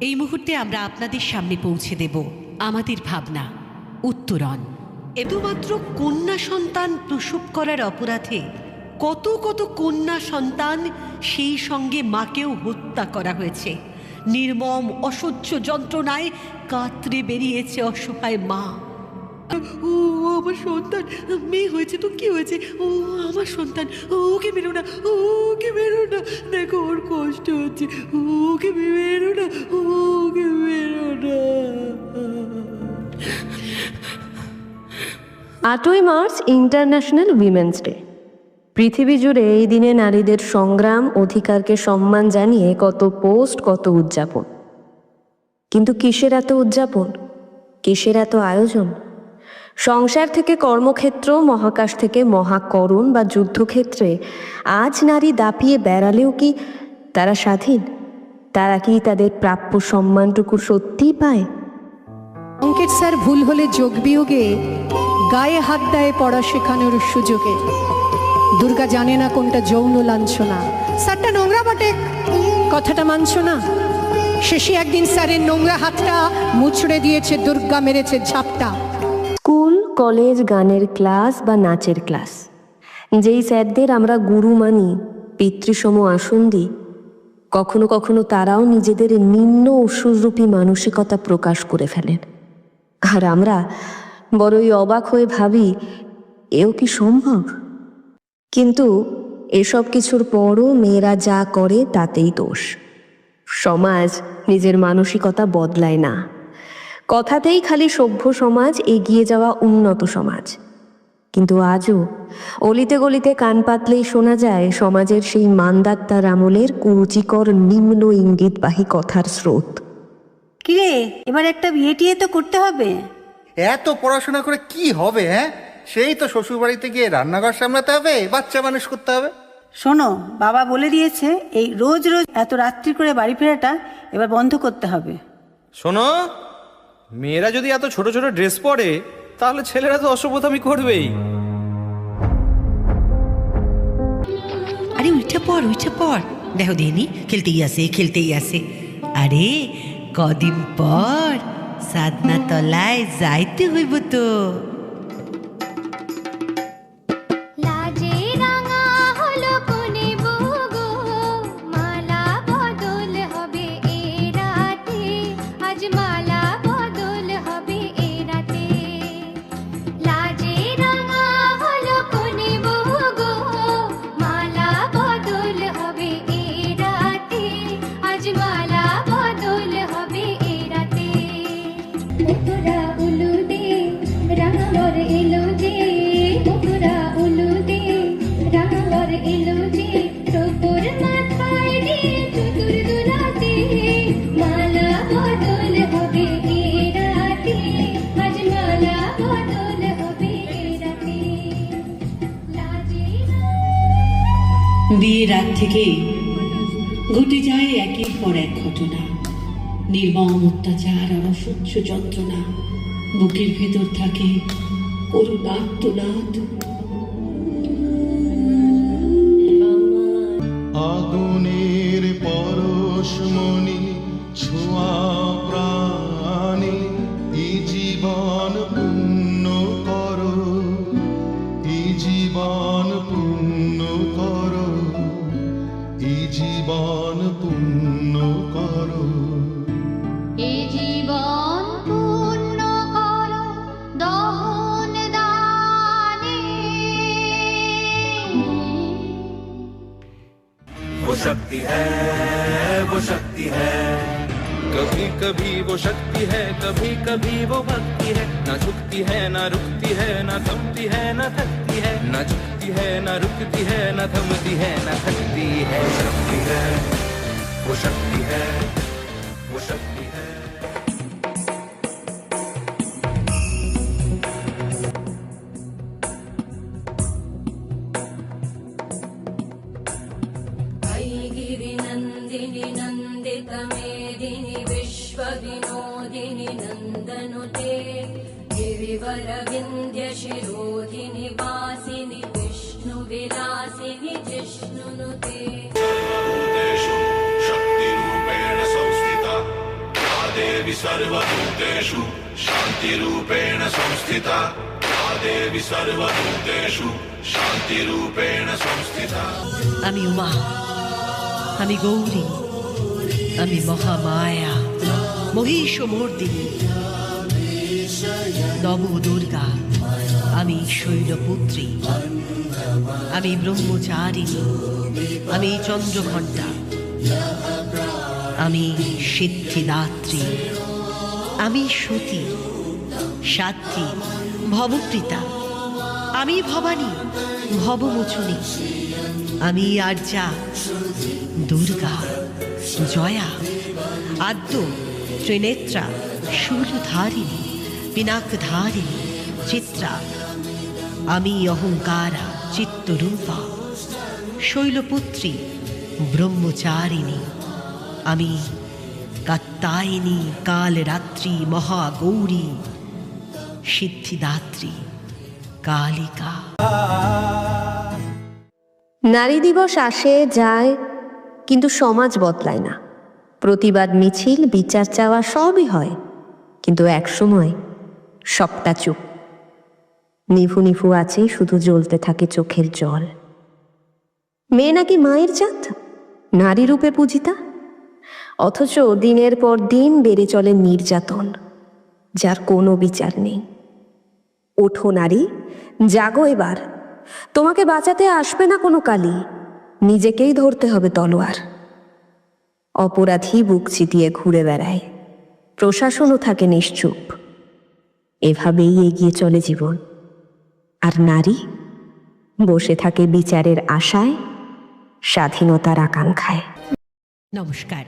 এই মুহূর্তে আমরা আপনাদের সামনে পৌঁছে দেব আমাদের ভাবনা, উত্তরণ। শুধুমাত্র কন্যা সন্তান প্রসব করার অপরাধে কত কত কন্যা সন্তান সেই সঙ্গে মাকেও হত্যা করা হয়েছে। নির্মম, অসহ্য যন্ত্রণায় কাতরে বেরিয়েছে অসহায় মা। ও আমার সন্তান, মেয়ে হয়েছে তো কি হয়েছে? ও, আমার সন্তান, ওকে বেরো না, ওকে বেরো কষ্ট হচ্ছে। ওকে বেরো না ওকে বেরো না। আটই মার্চ ইন্টারন্যাশনাল উইমেন্স ডে। পৃথিবী জুড়ে এই দিনে নারীদের সংগ্রাম, অধিকারকে সম্মান জানিয়ে কত পোস্ট, কত উদযাপন। কিন্তু কিসের এত উদযাপন? কিসের এত আয়োজন? সংসার থেকে কর্মক্ষেত্র, মহাকাশ থেকে মহাকরণ বা যুদ্ধক্ষেত্রে আজ নারী দাপিয়ে বেড়ালেও কি তারা স্বাধীন? তারা কি তাদের প্রাপ্য সম্মানটুকু সত্যিই পায়? অঙ্কের স্যার ভুল হলে যোগ বিয়োগে গায়ে হাত দেয় পড়া শেখানোর সুযোগে। দুর্গা জানে না কোনটা যৌন লাঞ্ছনা। স্যারটা নোংরা বটে। কথাটা মানছ না? শেষে একদিন স্যারের নোংরা হাতটা মুচড়ে দিয়েছে দুর্গা মেরেছে ঝাপটা। স্কুল কলেজ গানের ক্লাস বা নাচের ক্লাস। যেই স্যারদের আমরা গুরু মানি পিতৃসম আসন দিই কখনো কখনো তারাও নিজেদের নিম্ন অসুরূপী মানসিকতা প্রকাশ করে ফেলেন। আর আমরা বড়ই অবাক হয়ে ভাবি, এও কি সম্ভব? কিন্তু এসব কিছুর পরও মেয়েরা যা করে তাতেই দোষ। সমাজ নিজের মানসিকতা বদলায় না। কথাতেই খালি সভ্য সমাজ এগিয়ে যাওয়া উন্নত সমাজ। কিন্তু আজও অলিতে গলিতে কান পাতলেই শোনা যায় সমাজের সেই মান্দাত্তার আমলের কুরুচিকর নিম্ন ইঙ্গিতবাহী কথার স্রোত। কিরে এবার একটা বিয়ে টিয়ে তো করতে হবে। এত পড়াশোনা করে কি হবে হ্যাঁ? সেই তো শ্বশুর বাড়িতে গিয়ে রান্নাঘর সামলাতে হবে বাচ্চা মানুষ করতে হবে। শোনো বাবা বলে দিয়েছে এই রোজ রোজ এত রাত্রি করে বাড়ি ফেরাটা এবার বন্ধ করতে হবে। শোনো মেয়েরা যদি এত ছোট ছোট ড্রেস পরে তাহলে ছেলেরা তো অসভ্যতামি করবেই। আরে উঠে পড় উঠে পড়। দেখো দেনি, খেলতেই আসে খেলতেই আসে। আরে, কদিন পর সাধনা তলায় যাইতে হইব তো। বিয়ের রাত থেকে ঘটে যায় একের পর এক ঘটনা। নির্মম অত্যাচার আর অসহ্য যন্ত্রণা। বুকের ভেতর থাকে করুণার্তনাদ আগুনের পরশমণি জীবন পূর্ণ করো এ জীবন পূর্ণ করো দহন দানে वो शक्ति है वो शक्ति है कभी कभी वो शक्ति है कभी कभी वो भक्ति है ना झुकती है ना रुकती है ना थमती है ना थकती है ना झुकती है, ना रुकती है, ना थमती है, ना थकती है। शक्ति है, वो शक्ति है, वो शक्ति है। गिरिनन्दिनि नन्दितमेदिनि विश्वविनोदिनि गिरिवरविन्द्यशिरोधिनि वासिनि विष्णुविलासिनि जिष्णुनुते शक्तिरूपेण संस्थिता देवी सर्वभूतेषु शान्तिरूपेण संस्थिता या देवी सर्वभूतेषु शान्तिरूपेण संस्थिता আমি উমা আমি গৌরী আমি মহামায়া মহিষমর্দিনী নব দুর্গা আমি শৈলপুত্রী, আমি ব্রহ্মচারিণী, আমি চন্দ্রঘণ্টা, আমি সিদ্ধিদাত্রী, আমি সতী সাত্রী ভবপ্রীতা, আমি ভবানী, ভবমোচনী, আমি আর্যা, দুর্গা, জয়া, আদ্য, ত্রিনেত্রা, শূলধারিণী পিনাকধারিণী চিত্রা। আমি অহংকারা, চিত্তরূপা। শৈলপুত্রী, ব্রহ্মচারিণী। আমি কাত্তায়িনী, কালরাত্রি, মহাগৌরী, সিদ্ধিদাত্রী, কালিকা। নারী দিবস আসে, যায়, কিন্তু সমাজ বদলায় না। প্রতিবাদ, মিছিল, বিচার চাওয়া সবই হয়, কিন্তু একসময় সবটা চুপ। নিভু নিভু আছে, শুধু জ্বলতে থাকে চোখের জল। মেয়ে নাকি মায়ের জাত? নারী রূপে পূজিতা? অথচ দিনের পর দিন বেড়ে চলে নির্যাতন, যার কোনো বিচার নেই। ওঠো নারী, জাগো এবার। তোমাকে বাঁচাতে আসবে না কোনো কালি, নিজেকেই ধরতে হবে তলোয়ার। অপরাধী বুক চিতিয়ে ঘুরে বেড়ায়, প্রশাসনও থাকে নিশ্চুপ। এভাবেই এগিয়ে চলে জীবন। আর নারী বসে থাকে বিচারের আশায় স্বাধীনতার আকাঙ্ক্ষায়। নমস্কার।